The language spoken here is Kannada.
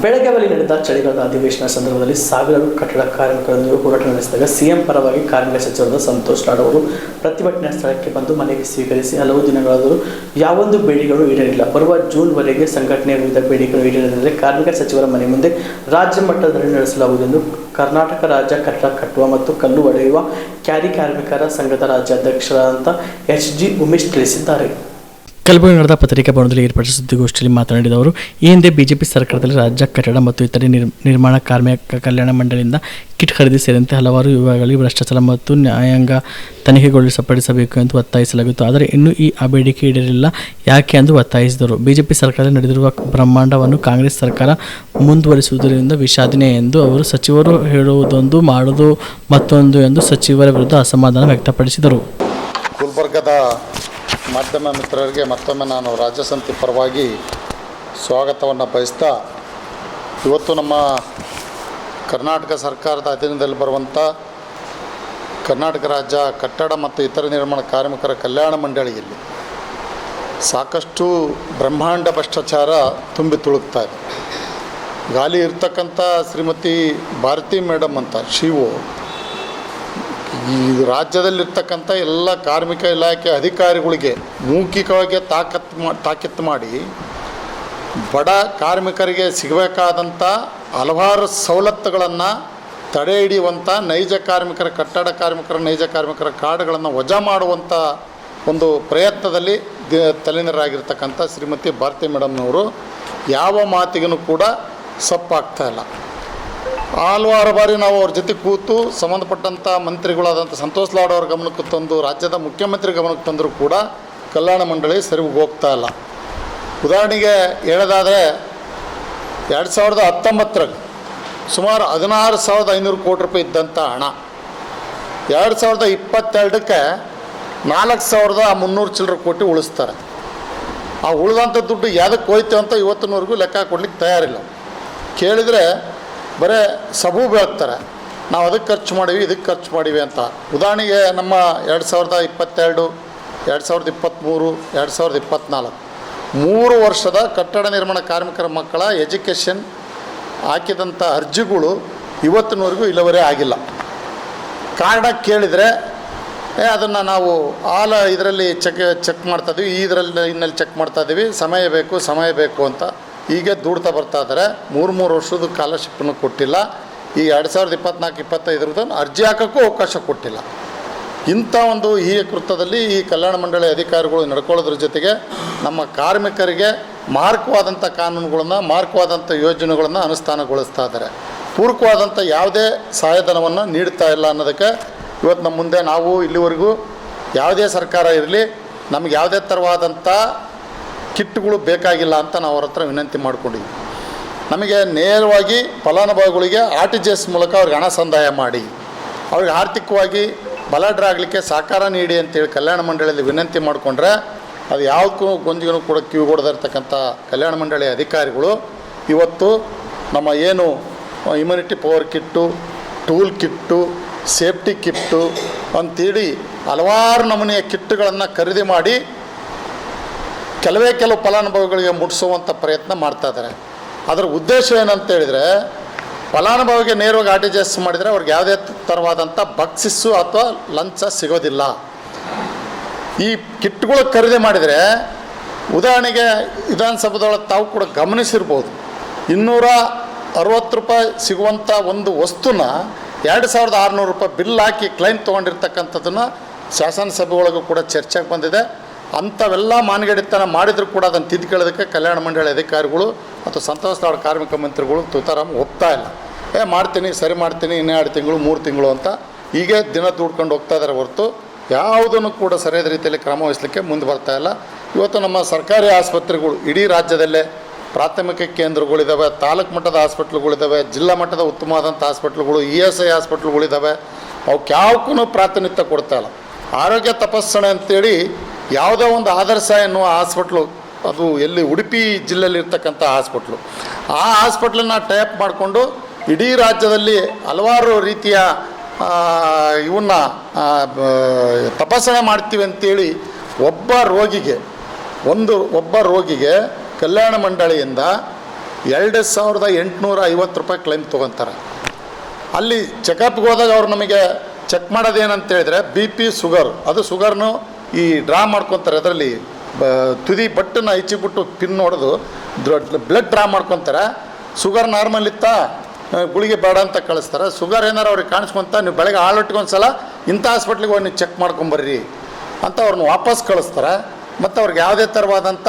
ಬೆಳಗಾವಿಯಲ್ಲಿ ನಡೆದ ಚಳಿಗಾಲದ ಅಧಿವೇಶನ ಸಂದರ್ಭದಲ್ಲಿ ಸಾವಿರಾರು ಕಟ್ಟಡ ಕಾರ್ಮಿಕರೊಂದಿಗೆ ಹೋರಾಟ ನಡೆಸಿದಾಗ ಸಿಎಂ ಪರವಾಗಿ ಕಾರ್ಮಿಕ ಸಚಿವರಾದ ಸಂತೋಷ್ ಲಾಡ್ ಅವರು ಪ್ರತಿಭಟನಾ ಸ್ಥಳಕ್ಕೆ ಬಂದು ಮನೆಗೆ ಸ್ವೀಕರಿಸಿ ಹಲವು ದಿನಗಳಾದರೂ ಯಾವೊಂದು ಬೇಡಿಕೆಗಳು ಈಡೇರಿಲ್ಲ ಬರುವ ಜೂನ್ವರೆಗೆ ಸಂಘಟನೆಯ ವಿವಿಧ ಬೇಡಿಕೆಗಳು ಈಡೇರಿದರೆ ಕಾರ್ಮಿಕ ಸಚಿವರ ಮನೆ ಮುಂದೆ ರಾಜ್ಯ ಮಟ್ಟದಲ್ಲಿ ನಡೆಸಲಾಗುವುದೆಂದು ಕರ್ನಾಟಕ ರಾಜ್ಯ ಕಟ್ಟಡ ಕಟ್ಟುವ ಮತ್ತು ಕಲ್ಲು ಒಡೆಯುವ ಕ್ಯಾರಿ ಕಾರ್ಮಿಕರ ಸಂಘದ ರಾಜ್ಯಾಧ್ಯಕ್ಷರಾದಂಥ ಎಚ್ ಜಿ ಉಮೇಶ್ ತಿಳಿಸಿದ್ದಾರೆ. ಕಲಬುರಗಿ ನಡೆದ ಪತ್ರಿಕಾ ಭವನದಲ್ಲಿ ಏರ್ಪಡಿಸಿದ ಸುದ್ದಿಗೋಷ್ಠಿಯಲ್ಲಿ ಮಾತನಾಡಿದ ಅವರು, ಈ ಹಿಂದೆ ಬಿಜೆಪಿ ಸರ್ಕಾರದಲ್ಲಿ ರಾಜ್ಯ ಕಟ್ಟಡ ಮತ್ತು ಇತರೆ ನಿರ್, ನಿರ್ಮಾಣ ಕಾರ್ಮಿಕ ಕಲ್ಯಾಣ ಮಂಡಳಿಯಿಂದ ಕಿಟ್ ಖರೀದಿ ಸೇರಿದಂತೆ ಹಲವಾರು ವಿಭಾಗಗಳಲ್ಲಿ ಭ್ರಷ್ಟಾಚಾರ ಮತ್ತು ನ್ಯಾಯಾಂಗ ತನಿಖೆಗೊಳಿಸಪಡಿಸಬೇಕು ಎಂದು ಒತ್ತಾಯಿಸಲಾಗಿತ್ತು. ಆದರೆ ಇನ್ನೂ ಈ ಆ ಬೇಡಿಕೆ ಈಡೇರಿಲ್ಲ ಯಾಕೆ ಎಂದು ಒತ್ತಾಯಿಸಿದರು. ಬಿಜೆಪಿ ಸರ್ಕಾರದಲ್ಲಿ ನಡೆದಿರುವ ಬ್ರಹ್ಮಾಂಡವನ್ನು ಕಾಂಗ್ರೆಸ್ ಸರ್ಕಾರ ಮುಂದುವರಿಸುವುದರಿಂದ ವಿಷಾದನೆ ಎಂದು ಅವರು ಸಚಿವರು ಹೇಳುವುದೊಂದು, ಮಾಡುವುದು ಮತ್ತೊಂದು ಎಂದು ಸಚಿವರ ವಿರುದ್ಧ ಅಸಮಾಧಾನ ವ್ಯಕ್ತಪಡಿಸಿದರು. ಮಾಧ್ಯಮ ಮಿತ್ರರಿಗೆ ಮತ್ತೊಮ್ಮೆ ನಾನು ರಾಜ್ಯಸಂತಿ ಪರವಾಗಿ ಸ್ವಾಗತವನ್ನು ಬಯಸ್ತಾ, ಇವತ್ತು ನಮ್ಮ ಕರ್ನಾಟಕ ಸರ್ಕಾರದ ಅಧೀನದಲ್ಲಿ ಬರುವಂಥ ಕರ್ನಾಟಕ ರಾಜ್ಯ ಕಟ್ಟಡ ಮತ್ತು ಇತರ ನಿರ್ಮಾಣ ಕಾರ್ಮಿಕರ ಕಲ್ಯಾಣ ಮಂಡಳಿಯಲ್ಲಿ ಸಾಕಷ್ಟು ಬ್ರಹ್ಮಾಂಡ ಭ್ರಷ್ಟಾಚಾರ ತುಂಬಿ ತುಳುಕ್ತಾ ಇದೆ. ಗಾಲಿ ಇರ್ತಕ್ಕಂಥ ಶ್ರೀಮತಿ ಭಾರತಿ ಮೇಡಮ್ ಅಂತ ಶಿವು ಈ ರಾಜ್ಯದಲ್ಲಿರ್ತಕ್ಕಂಥ ಎಲ್ಲ ಕಾರ್ಮಿಕ ಇಲಾಖೆ ಅಧಿಕಾರಿಗಳಿಗೆ ಮೌಖಿಕವಾಗಿ ತಾಕತ್ತು ಮಾ, ತಾಕೀತು ಮಾಡಿ ಬಡ ಕಾರ್ಮಿಕರಿಗೆ ಸಿಗಬೇಕಾದಂಥ ಹಲವಾರು ಸವಲತ್ತುಗಳನ್ನು ತಡೆ ಹಿಡಿಯುವಂಥ ನೈಜ ಕಾರ್ಮಿಕರ, ಕಟ್ಟಡ ಕಾರ್ಮಿಕರ, ನೈಜ ಕಾರ್ಮಿಕರ ಕಾರ್ಡ್ಗಳನ್ನು ವಜಾ ಮಾಡುವಂಥ ಒಂದು ಪ್ರಯತ್ನದಲ್ಲಿ ದಿ, ತಲ್ಲೀನರಾಗಿರ್ತಕ್ಕಂಥ ಶ್ರೀಮತಿ ಭಾರತಿ ಮೇಡಮ್ನವರು ಯಾವ ಮಾತಿಗೂ ಕೂಡ ಸಪ್ಪಾಗ್ತಾ ಇಲ್ಲ. ಹಲವಾರು ಬಾರಿ ನಾವು ಅವ್ರ ಜೊತೆ ಕೂತು ಸಂಬಂಧಪಟ್ಟಂಥ ಮಂತ್ರಿಗಳಾದಂಥ ಸಂತೋಷ್ ಲಾಡ್ ಅವ್ರ ಗಮನಕ್ಕೆ ತಂದು ರಾಜ್ಯದ ಮುಖ್ಯಮಂತ್ರಿ ಗಮನಕ್ಕೆ ತಂದರೂ ಕೂಡ ಕಲ್ಯಾಣ ಮಂಡಳಿ ಸರಿ ಹೋಗ್ತಾ ಇಲ್ಲ. ಉದಾಹರಣೆಗೆ ಹೇಳೋದಾದರೆ ಎರಡು ಸಾವಿರದ ಹತ್ತೊಂಬತ್ತರಾಗ ಸುಮಾರು ಹದಿನಾರು ಸಾವಿರದ ಐನೂರು ಕೋಟಿ ರೂಪಾಯಿ ಇದ್ದಂಥ ಹಣ. ಎರಡು ಸಾವಿರದ ಇಪ್ಪತ್ತೆರಡಕ್ಕೆ ನಾಲ್ಕು ಸಾವಿರದ ಮುನ್ನೂರು ಚಿಲ್ಲರೆ ಕೋಟಿ ಉಳಿಸ್ತಾರೆ. ಆ ಉಳಿದಂಥ ದುಡ್ಡು ಯಾವುದಕ್ಕೆ ಹೋಯ್ತು ಅಂತ ಇವತ್ತಿನವರೆಗೂ ಲೆಕ್ಕ ಕೊಡ್ಲಿಕ್ಕೆ ತಯಾರಿಲ್ಲ. ಕೇಳಿದರೆ ಬರೇ ಸಬು ಬೆಳಗ್ತಾರೆ ನಾವು ಅದಕ್ಕೆ ಖರ್ಚು ಮಾಡೀವಿ, ಇದಕ್ಕೆ ಖರ್ಚು ಮಾಡೀವಿ ಅಂತ. ಉದಾಹರಣೆಗೆ ನಮ್ಮ ಎರಡು ಸಾವಿರದ ಇಪ್ಪತ್ತೆರಡು, ಎರಡು ಸಾವಿರದ ಇಪ್ಪತ್ತ್ಮೂರು, ಎರಡು ಸಾವಿರದ ಇಪ್ಪತ್ತ್ನಾಲ್ಕು. ಮೂರು ವರ್ಷದ ಕಟ್ಟಡ ನಿರ್ಮಾಣ ಕಾರ್ಮಿಕರ ಮಕ್ಕಳ ಎಜುಕೇಷನ್ ಹಾಕಿದಂಥ ಅರ್ಜಿಗಳು ಇವತ್ತಿನವರೆಗೂ ಇಲ್ಲವರೇ ಆಗಿಲ್ಲ. ಕಾರಣ ಕೇಳಿದರೆ ಅದನ್ನು ನಾವು ಆಲ ಇದರಲ್ಲಿ ಚೆಕ್ ಚೆಕ್ ಮಾಡ್ತಾ ಇದೀವಿ ಇದರಲ್ಲಿ, ಇನ್ನಲ್ಲಿ ಚೆಕ್ ಮಾಡ್ತಾ ಇದ್ದೀವಿ ಸಮಯ ಬೇಕು ಸಮಯ ಬೇಕು ಅಂತ. ಹೀಗೆ ದೂಡ್ತಾ ಬರ್ತಾ ಇದ್ದಾರೆ. ಮೂರು ಮೂರು ವರ್ಷದ ಸ್ಕಾಲರ್ಶಿಪ್ಪನ್ನು ಕೊಟ್ಟಿಲ್ಲ. ಈ ಎರಡು ಸಾವಿರದ ಇಪ್ಪತ್ನಾಲ್ಕು ಇಪ್ಪತ್ತೈದರದ್ದು ಅರ್ಜಿ ಹಾಕೋಕ್ಕೂ ಅವಕಾಶ ಕೊಟ್ಟಿಲ್ಲ. ಇಂಥ ಒಂದು ಈ ಕೃತದಲ್ಲಿ ಈ ಕಲ್ಯಾಣ ಮಂಡಳಿ ಅಧಿಕಾರಿಗಳು ನಡ್ಕೊಳ್ಳೋದ್ರ ಜೊತೆಗೆ ನಮ್ಮ ಕಾರ್ಮಿಕರಿಗೆ ಮಾರ್ಕವಾದಂಥ ಕಾನೂನುಗಳನ್ನು, ಮಾರ್ಕವಾದಂಥ ಯೋಜನೆಗಳನ್ನು ಅನುಷ್ಠಾನಗೊಳಿಸ್ತಾ ಇದ್ದಾರೆ. ಪೂರಕವಾದಂಥ ಯಾವುದೇ ಸಹಾಯಧನವನ್ನು ನೀಡ್ತಾ ಇಲ್ಲ ಅನ್ನೋದಕ್ಕೆ ಇವತ್ತು ನಮ್ಮ ಮುಂದೆ ನಾವು ಇಲ್ಲಿವರೆಗೂ ಯಾವುದೇ ಸರ್ಕಾರ ಇರಲಿ, ನಮ್ಗೆ ಯಾವುದೇ ಥರವಾದಂಥ ಕಿಟ್ಗಳು ಬೇಕಾಗಿಲ್ಲ ಅಂತ ನಾವು ಅವ್ರ ಹತ್ರ ವಿನಂತಿ ಮಾಡಿಕೊಂಡಿದ್ವಿ. ನಮಗೆ ನೇರವಾಗಿ ಫಲಾನುಭವಿಗಳಿಗೆ ಆರ್ ಟಿ ಜಿ ಎಸ್ ಮೂಲಕ ಅವ್ರಿಗೆ ಹಣ ಸಂದಾಯ ಮಾಡಿ. ಅವ್ರಿಗೆ ಆರ್ಥಿಕವಾಗಿ ಬಲಾಢ್ರಾಗಲಿಕ್ಕೆ ಸಹಕಾರ ನೀಡಿ ಅಂತೇಳಿ ಕಲ್ಯಾಣ ಮಂಡಳಿಯಲ್ಲಿ ವಿನಂತಿ ಮಾಡಿಕೊಂಡ್ರೆ ಅದು ಯಾವುದಕ್ಕೂ ಗೊಂದಿಗೂ ಕೂಡ ಕಿವಿಗೊಡದಿರ್ತಕ್ಕಂಥ ಕಲ್ಯಾಣ ಮಂಡಳಿ ಅಧಿಕಾರಿಗಳು ಇವತ್ತು ನಮ್ಮ ಏನು immunity power kit tool kit safety kit ಅಂತೇಳಿ ಹಲವಾರು ನಮೂನೆಯ ಕಿಟ್ಟುಗಳನ್ನು ಖರೀದಿ ಮಾಡಿ ಕೆಲವೇ ಕೆಲವು ಫಲಾನುಭವಿಗಳಿಗೆ ಮುಟ್ಟಿಸುವಂಥ ಪ್ರಯತ್ನ ಮಾಡ್ತಾ ಇದ್ದಾರೆ. ಅದರ ಉದ್ದೇಶ ಏನಂತ ಹೇಳಿದರೆ, ಫಲಾನುಭವಿಗೆ ನೇರವಾಗಿ ಆರ್ ಟಿ ಜಿ ಎಸ್ ಮಾಡಿದರೆ ಅವ್ರಿಗೆ ಯಾವುದೇ ಥರವಾದಂಥ ಬಕ್ಸಿಸ್ಸು ಅಥವಾ ಲಂಚ ಸಿಗೋದಿಲ್ಲ. ಈ ಕಿಟ್ಗಳು ಖರೀದಿ ಮಾಡಿದರೆ ಉದಾಹರಣೆಗೆ ವಿಧಾನಸಭೆದೊಳಗೆ ತಾವು ಕೂಡ ಗಮನಿಸಿರ್ಬೋದು. ಇನ್ನೂರ ಅರವತ್ತು ರೂಪಾಯಿ ಸಿಗುವಂಥ ಒಂದು ವಸ್ತುನ ಎರಡು ಸಾವಿರದ ಆರುನೂರು ರೂಪಾಯಿ ಬಿಲ್ ಹಾಕಿ ಕ್ಲೈಮ್ ತೊಗೊಂಡಿರ್ತಕ್ಕಂಥದ್ದನ್ನು ಶಾಸನಸಭೆ ಒಳಗೂ ಕೂಡ ಚರ್ಚೆಗೆ ಬಂದಿದೆ. ಅಂಥವೆಲ್ಲ ಮಾನಗಡಿತನ ಮಾಡಿದರೂ ಕೂಡ ಅದನ್ನು ತಿದ್ದುಕೊಳ್ಳೋದಕ್ಕೆ ಕಲ್ಯಾಣ ಮಂಡಳಿ ಅಧಿಕಾರಿಗಳು ಮತ್ತು ಸಂತೋಷ ಕಾರ್ಮಿಕ ಮಂತ್ರಿಗಳು ತುತಾರಾಮ್ ಒಪ್ತಾ ಇಲ್ಲ. ಏ, ಮಾಡ್ತೀನಿ, ಸರಿ ಮಾಡ್ತೀನಿ ಇನ್ನೆರಡು ತಿಂಗಳು, ಮೂರು ತಿಂಗಳು ಅಂತ ಹೀಗೆ ದಿನ ದುಡ್ಕೊಂಡು ಹೋಗ್ತಾ ಇದ್ದಾರೆ ಹೊರತು ಯಾವುದನ್ನು ಕೂಡ ಸರಿಯಾದ ರೀತಿಯಲ್ಲಿ ಕ್ರಮ ವಹಿಸಲಿಕ್ಕೆ ಮುಂದೆ ಬರ್ತಾ ಇಲ್ಲ. ಇವತ್ತು ನಮ್ಮ ಸರ್ಕಾರಿ ಆಸ್ಪತ್ರೆಗಳು ಇಡೀ ರಾಜ್ಯದಲ್ಲೇ ಪ್ರಾಥಮಿಕ ಕೇಂದ್ರಗಳಿದ್ದಾವೆ ತಾಲೂಕು ಮಟ್ಟದ ಹಾಸ್ಪಿಟ್ಲ್ಗಳಿದ್ದಾವೆ ಜಿಲ್ಲಾ ಮಟ್ಟದ ಉತ್ತಮವಾದಂಥ ಹಾಸ್ಪಿಟ್ಲ್ಗಳು, ಇ ಎಸ್ ಐ ಹಾಸ್ಪಿಟ್ಲ್ಗಳಿದ್ದಾವೆ ಅವಕ್ಕೆ ಯಾವಕ್ಕೂ ಪ್ರಾತಿನಿಧ್ಯ ಕೊಡ್ತಾ ಇಲ್ಲ. ಆರೋಗ್ಯ ತಪಾಸಣೆ ಅಂತೇಳಿ ಯಾವುದೋ ಒಂದು ಆದರ್ಶ ಎನ್ನುವ ಹಾಸ್ಪಿಟ್ಲು, ಅದು ಎಲ್ಲಿ ಉಡುಪಿ ಜಿಲ್ಲೆಯಲ್ಲಿರ್ತಕ್ಕಂಥ ಹಾಸ್ಪಿಟ್ಲು. ಆ ಹಾಸ್ಪಿಟ್ಲನ್ನು ಟೈಪ್ ಮಾಡಿಕೊಂಡು ಇಡೀ ರಾಜ್ಯದಲ್ಲಿ ಹಲವಾರು ರೀತಿಯ ಇವನ್ನ ತಪಾಸಣೆ ಮಾಡ್ತೀವಿ ಅಂತೇಳಿ ಒಬ್ಬ ರೋಗಿಗೆ, ಒಂದು, ಒಬ್ಬ ರೋಗಿಗೆ ಕಲ್ಯಾಣ ಮಂಡಳಿಯಿಂದ ಎರಡು ಸಾವಿರದ ಎಂಟುನೂರ ಐವತ್ತು ರೂಪಾಯಿ ಕ್ಲೈಮ್ ತೊಗೊತಾರೆ. ಅಲ್ಲಿ ಚೆಕಪ್ಗೆ ಹೋದಾಗ ಅವ್ರು ನಮಗೆ ಚೆಕ್ ಮಾಡೋದೇನಂತೇಳಿದರೆ ಬಿ ಪಿ ಶುಗರ್ ಅದು ಶುಗರ್ನು ಈ ಡ್ರಾ ಮಾಡ್ಕೊತಾರೆ ಅದರಲ್ಲಿ ತುದಿ ಬಟ್ಟನ್ನು ಹಚ್ಚಿಬಿಟ್ಟು ಪಿನ್ ಹೊಡೆದು ಬ್ಲಡ್ ಡ್ರಾ ಮಾಡ್ಕೊತಾರೆ. ಶುಗರ್ ನಾರ್ಮಲ್ ಇತ್ತಾ ಗುಳಿಗೆ ಬೇಡ ಅಂತ ಕಳಿಸ್ತಾರೆ. ಶುಗರ್ ಏನಾರು ಅವ್ರಿಗೆ ಕಾಣಿಸ್ಕೊಂತ ನೀವು ಬೆಳಗ್ಗೆ ಹಾಳೊಟ್ಟಿಗೆ ಒಂದು ಸಲ ಇಂಥ ಹಾಸ್ಪಿಟ್ಲಿಗೆ ಹೋಗಿ ನೀವು ಚೆಕ್ ಮಾಡ್ಕೊಂಬರ್ರಿ ಅಂತ ಅವ್ರನ್ನ ವಾಪಸ್ ಕಳಿಸ್ತಾರೆ. ಮತ್ತು ಅವ್ರಿಗೆ ಯಾವುದೇ ಥರವಾದಂಥ